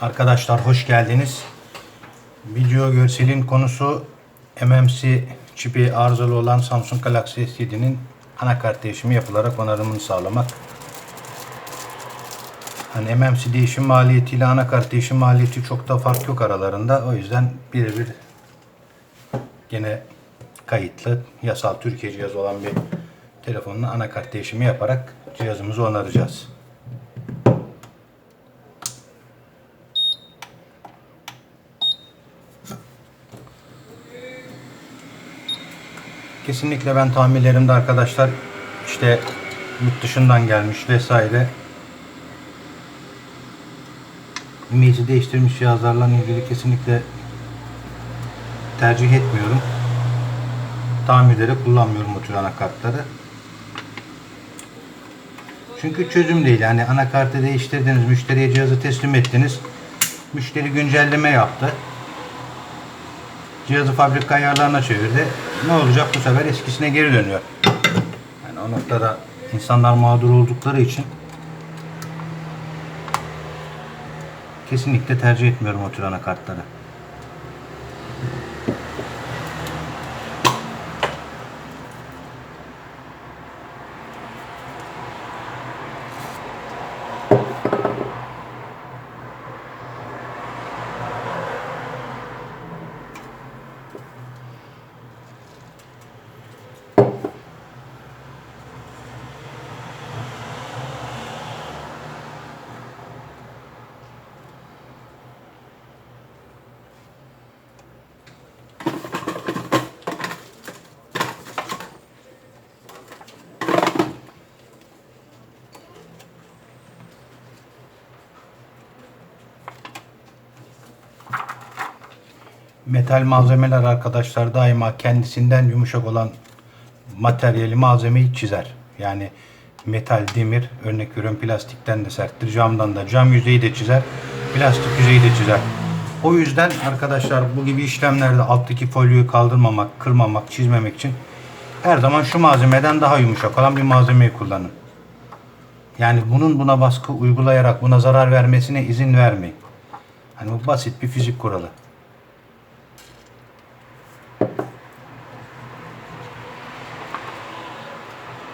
Arkadaşlar hoş geldiniz. Video görselin konusu MMC çipi arızalı olan Samsung Galaxy S7'nin anakart değişimi yapılarak onarımını sağlamak. Hani MMC değişim maliyeti ile anakart değişim maliyeti çok da fark yok aralarında. O yüzden birebir gene kayıtlı yasal Türkiye cihazı olan bir telefonla anakart değişimi yaparak cihazımızı onaracağız. Kesinlikle ben tamirlerimde arkadaşlar işte yurt dışından gelmiş vesaire imajı değiştirmiş cihazlarla ilgili kesinlikle tercih etmiyorum. Tamirlere kullanmıyorum bu tür anakartları. Çünkü çözüm değil. Yani anakartı değiştirdiniz, müşteriye cihazı teslim ettiniz. Müşteri güncelleme yaptı. Cihazı fabrika ayarlarına çevirdi. Ne olacak bu sefer eskisine geri dönüyor. Yani o noktada insanlar mağdur oldukları için kesinlikle tercih etmiyorum o tür anakartları. Metal malzemeler arkadaşlar daima kendisinden yumuşak olan materyali malzemeyi çizer. Yani metal, demir, örnek veriyorum plastikten de serttir, camdan da, cam yüzeyi de çizer, plastik yüzeyi de çizer. O yüzden arkadaşlar bu gibi işlemlerde alttaki folyoyu kaldırmamak, kırmamak, çizmemek için her zaman şu malzemeden daha yumuşak olan bir malzemeyi kullanın. Yani bunun buna baskı uygulayarak buna zarar vermesine izin vermeyin. Hani bu basit bir fizik kuralı.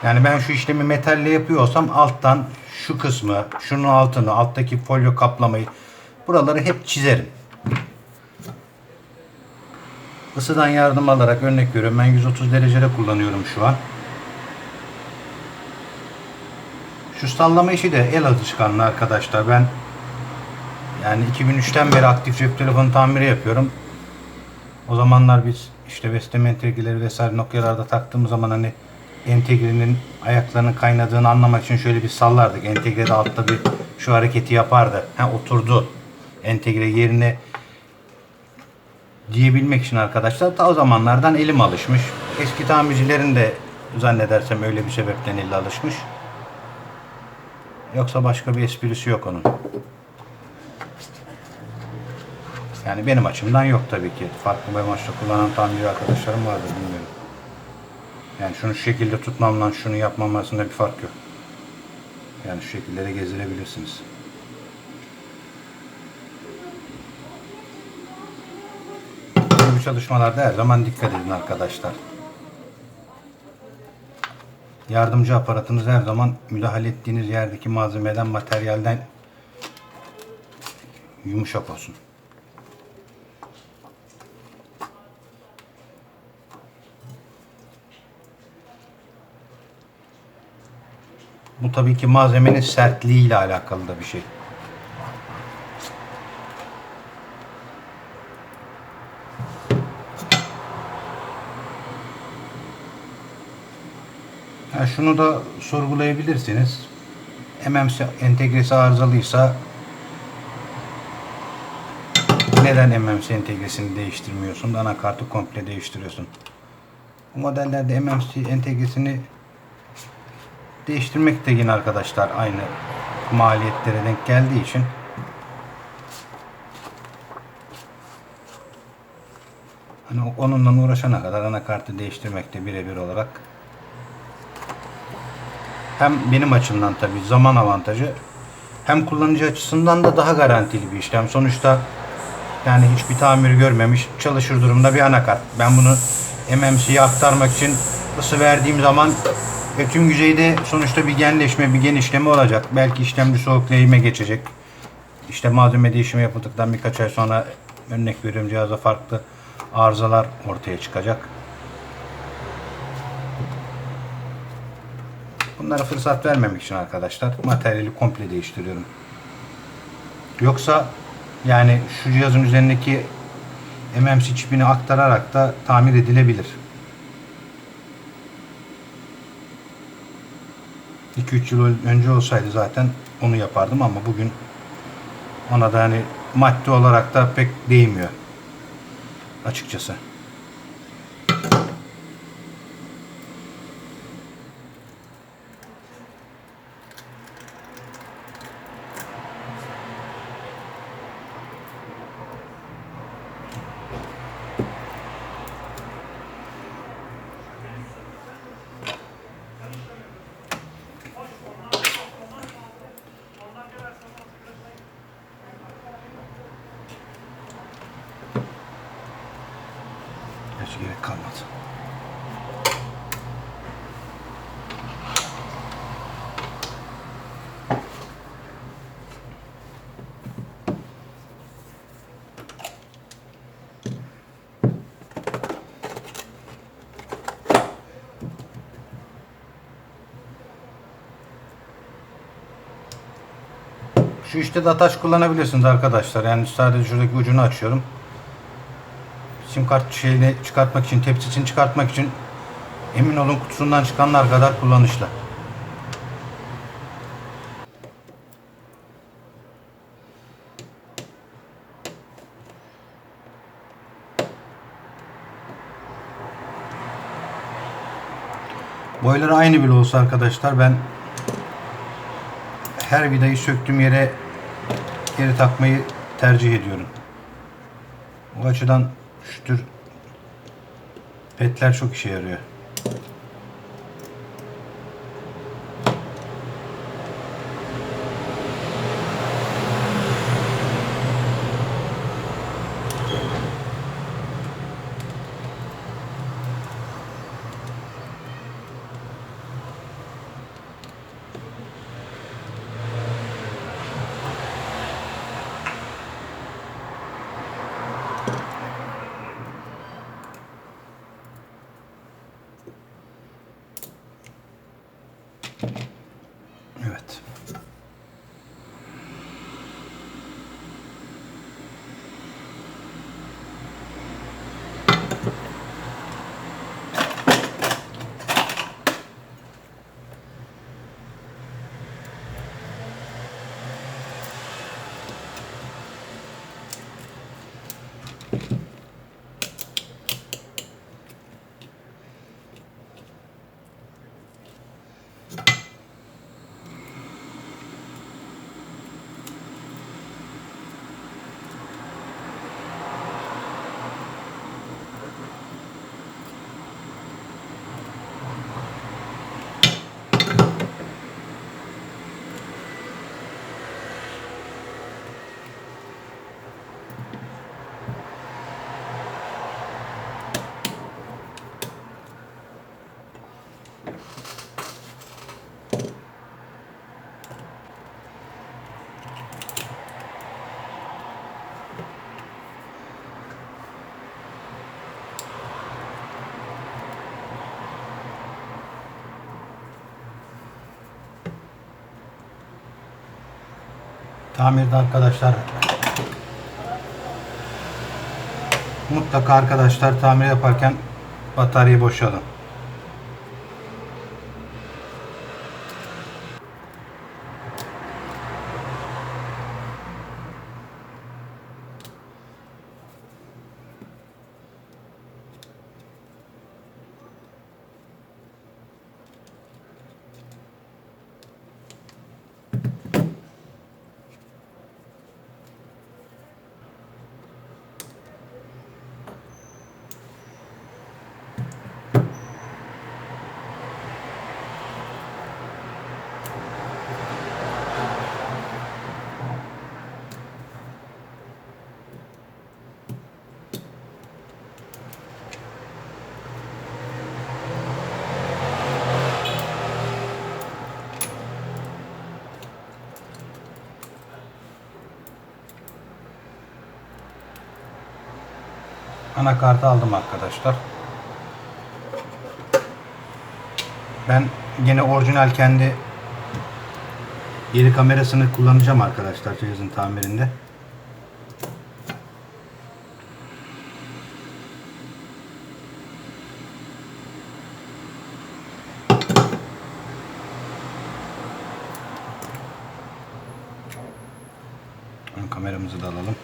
Yani ben şu işlemi metalle yapıyorsam alttan şu kısmı, şunun altını, alttaki folyo kaplamayı buraları hep çizerim. Isıdan yardım alarak örnek veriyorum. Ben 130 derecede kullanıyorum şu an. Şu sallama işi de el alışkanlığı arkadaşlar. Ben yani 2003'ten beri aktif cep telefonu tamiri yapıyorum. O zamanlar biz işte entegreleri vesaire Nokia'larda taktığımız zaman hani entegrenin ayaklarının kaynadığını anlamak için şöyle bir sallardık. Entegre de altta bir şu hareketi yapardı. Ha oturdu. Entegre yerine diyebilmek için arkadaşlar ta o zamanlardan elim alışmış. Eski tamircilerin de zannedersem öyle bir sebepten eli alışmış. Yoksa başka bir esprisi yok onun. Yani benim açımdan yok tabii ki. Farklı bir amaçla kullanan tamirci arkadaşlarım vardır bilmiyorum. Yani şunu şu şekilde tutmamla şunu yapmam arasında bir fark yok. Yani şu şekilde de gezdirebilirsiniz. Bu çalışmalarda her zaman dikkat edin arkadaşlar. Yardımcı aparatınız her zaman müdahale ettiğiniz yerdeki malzemeden, materyalden yumuşak olsun. Bu tabii ki malzemenin sertliği ile alakalı da bir şey. Ha, şunu da sorgulayabilirsiniz. MMC entegresi arızalıysa neden MMC entegresini değiştirmiyorsun? Anakartı komple değiştiriyorsun. Bu modellerde MMC entegresini değiştirmek de yine arkadaşlar aynı maliyetlere denk geldiği için hani onunla uğraşana kadar anakartı değiştirmekte birebir olarak hem benim açımdan tabi zaman avantajı hem kullanıcı açısından da daha garantili bir işlem. Sonuçta yani hiçbir tamir görmemiş çalışır durumda bir anakart. Ben bunu MMC'ye aktarmak için ısı verdiğim zaman ve tüm yüzeyde sonuçta bir genleşme, bir genişleme olacak. Belki işlemci soğuk lehime geçecek. İşte malzeme değişimi yapıldıktan birkaç ay sonra örnek veriyorum cihaza farklı arızalar ortaya çıkacak. Bunlara fırsat vermemek için arkadaşlar materyali komple değiştiriyorum. Yoksa yani şu cihazın üzerindeki MMC çipini aktararak da tamir edilebilir. 2-3 yıl önce olsaydı zaten onu yapardım ama bugün ona da hani maddi olarak da pek değmiyor açıkçası. Şu işte de taş kullanabilirsiniz arkadaşlar. Yani sadece şuradaki ucunu açıyorum. Sim kart şeyini çıkartmak için, tepsisini çıkartmak için emin olun kutusundan çıkanlar kadar kullanışlı. Boyları aynı bile olsa arkadaşlar ben her vidayı söktüğüm yere geri takmayı tercih ediyorum. O açıdan şu tür petler çok işe yarıyor. Tamirde arkadaşlar mutlaka arkadaşlar tamir yaparken bataryayı boşalın. Anakartı aldım arkadaşlar. Ben yine orijinal kendi geri kamerasını kullanacağım arkadaşlar cihazın tamirinde. Kameramızı da alalım.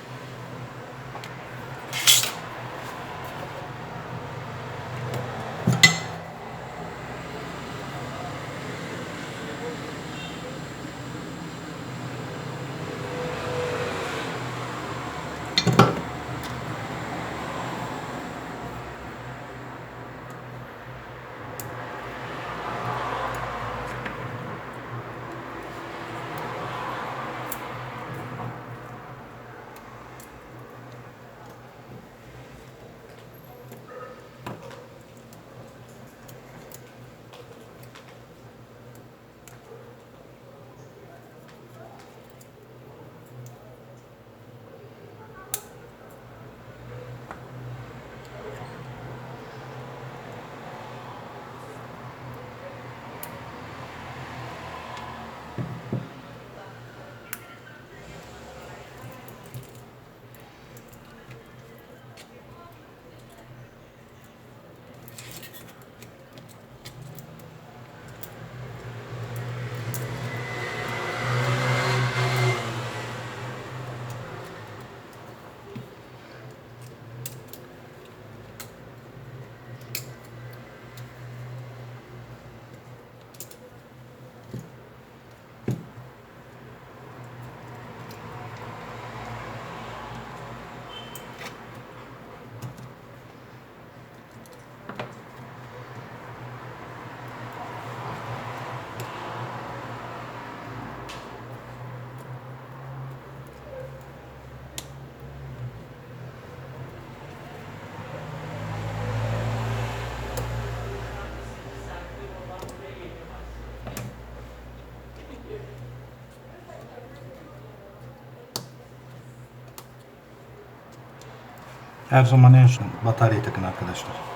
Her zaman en son bataryayı takın arkadaşlar.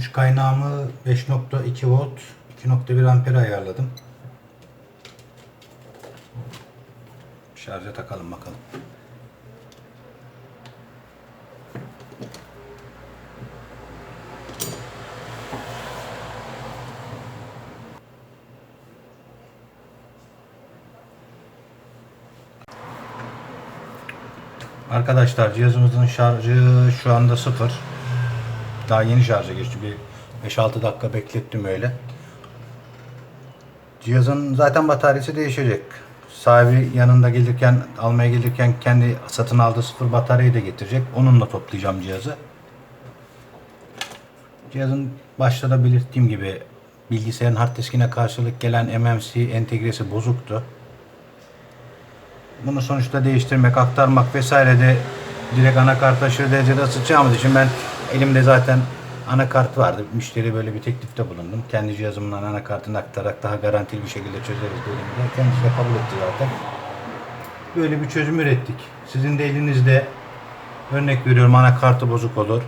Güç kaynağımı 5.2 volt 2.1 amper ayarladım. Şarja takalım bakalım. Arkadaşlar cihazımızın şarjı şu anda sıfır. Daha yeni şarja geçti. Bir 5-6 dakika beklettim öyle. Cihazın zaten bataryası değişecek. Sahibi yanında gelirken, almaya gelirken kendi satın aldığı sıfır bataryayı da getirecek. Onunla toplayacağım cihazı. Cihazın başta da belirttiğim gibi bilgisayarın hard diskine karşılık gelen MMC entegresi bozuktu. Bunu sonuçta değiştirmek, aktarmak vesaire de direkt anakart aşırı derecede ısıtacağımız için ben elimde zaten anakart vardı. Müşteri böyle bir teklifte bulundum. Kendi cihazımdan anakartını aktararak daha garantili bir şekilde çözeriz dedim. de. Kendisi de kabul etti zaten. böyle bir çözüm ürettik. Sizin de elinizde örnek veriyorum anakartı bozuk olur.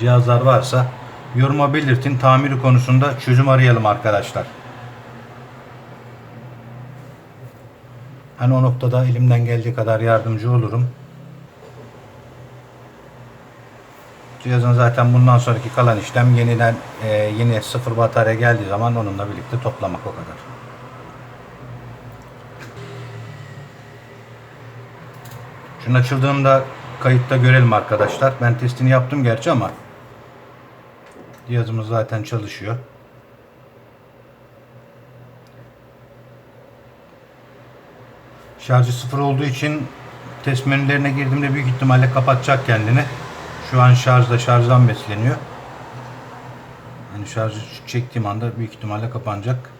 Cihazlar varsa yoruma belirtin. Tamiri konusunda çözüm arayalım arkadaşlar. Hani o noktada elimden geldiği kadar yardımcı olurum. Cihazın zaten bundan sonraki kalan işlem yeniden e, yeni sıfır batarya geldiği zaman onunla birlikte toplamak o kadar. Şunun açıldığında kayıtta görelim arkadaşlar. Ben testini yaptım gerçi ama cihazımız zaten çalışıyor. Şarjı sıfır olduğu için test menülerine girdiğimde büyük ihtimalle kapatacak kendini. Şu an şarjda şarjdan besleniyor. Hani şarjı çektiğim anda büyük ihtimalle kapanacak.